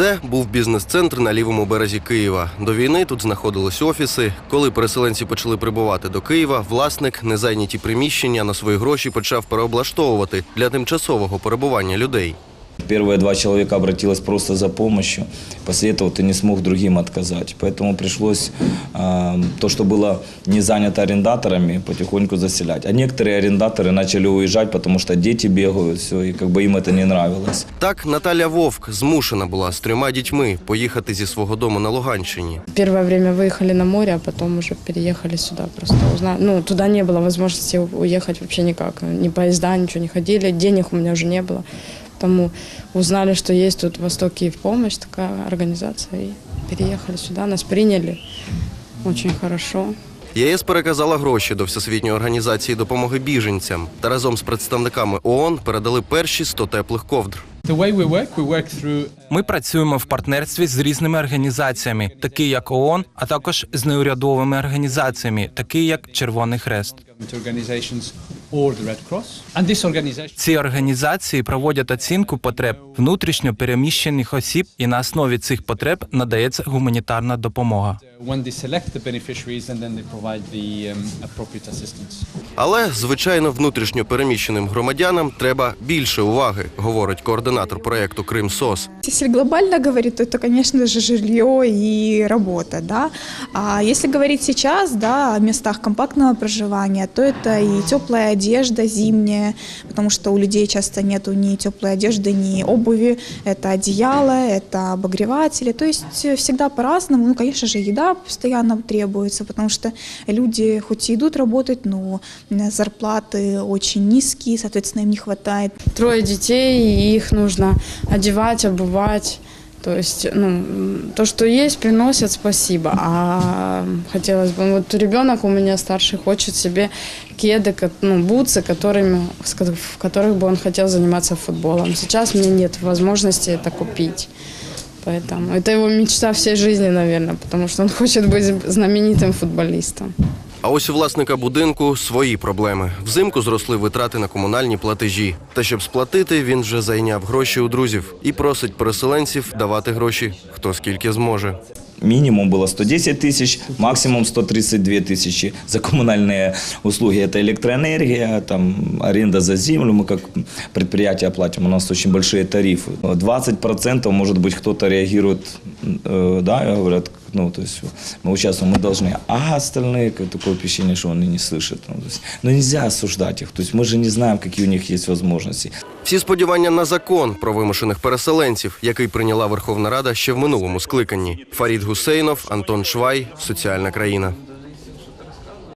Це був бізнес-центр на лівому березі Києва. До війни тут знаходились офіси. Коли переселенці почали прибувати до Києва, власник незайняті приміщення на свої гроші почав переоблаштовувати для тимчасового перебування людей. Первые два человека обратилось просто за помощью. После этого ты не смог другим отказать. Поэтому пришлось э, то, что было не занято арендаторами, потихоньку заселять. А некоторые арендаторы начали уезжать, потому что дети бегают, все, и как бы им это не нравилось. Так Наталя Вовк змушена була з трьома дітьми поїхати зі свого дому на Луганщині. Первое время выехали на море, а потом уже переехали сюда. Просто узнали. Ну, туда не было возможности уехать вообще никак. Ни поезда, ничего не ходили. Денег у меня уже не было. Потому узнали, что есть тут «Восток Киев помощь», такая организация, и переехали сюда. Нас приняли очень хорошо. ЄС переказала гроші до Всесвітньої організації допомоги біженцям та разом з представниками ООН передали перші 100 теплих ковдр. Ми працюємо в партнерстві з різними організаціями, такі як ООН, а також з неурядовими організаціями, такі як Червоний Хрест. Ці організації проводять оцінку потреб внутрішньо переміщених осіб, і на основі цих потреб надається гуманітарна допомога. when they select the beneficiaries and then they provide the um, appropriate assistance. Але, звичайно, внутрішньо переміщеним громадянам треба більше уваги, говорить координатор проєкту Крим СОС. Если глобально говорить, то же, жилье и работа, да. А если говорить сейчас, да, о местах компактного проживания, то это и теплая одежда зимняя, потому что у людей часто нету ни теплой одежды, ни обуви, это одеяло, это обогреватели, то есть э, всегда по-разному. Ну, конечно же, еда постоянно требуется, потому что люди хоть и идут работать, но э, зарплаты очень низкие, соответственно, им не хватает Трое детей, и их нужно одевать, обувать. То есть, ну, м, то, что есть, приносят, спасибо. А хотелось бы, вот ребенок у меня старший хочет себе кеды, ко- ну, бутсы, которыми, с ко- в которых бы он хотел заниматься футболом. Сейчас мне нет возможности это купить. Поэтому это его мечта всей жизни, наверное, потому что он хочет быть знаменитым футболистом. А ось у власника будинку свої проблеми. Взимку зросли витрати на комунальні платежі. Та щоб сплатити, він вже зайняв гроші у друзів і просить переселенців давати гроші хто скільки зможе. Минимум было 110 тысяч, максимум 132 тысячи за коммунальные услуги. Это электроэнергия, там, аренда за землю. Мы как предприятие платим, у нас очень большие тарифы. 20% может быть кто-то реагирует, э, да, и говорят, ну, то есть мы участвуем, мы должны. А остальные, как такое впечатление, что он и не слышит. Ну, то есть, ну, нельзя осуждать их. То есть мы же не знаем, какие у них есть возможности. Всі сподівання на закон про вимушених переселенців, який прийняла Верховна Рада ще в минулому скликанні. Фарід Гусейнов, Антон Швай, Соціальна країна.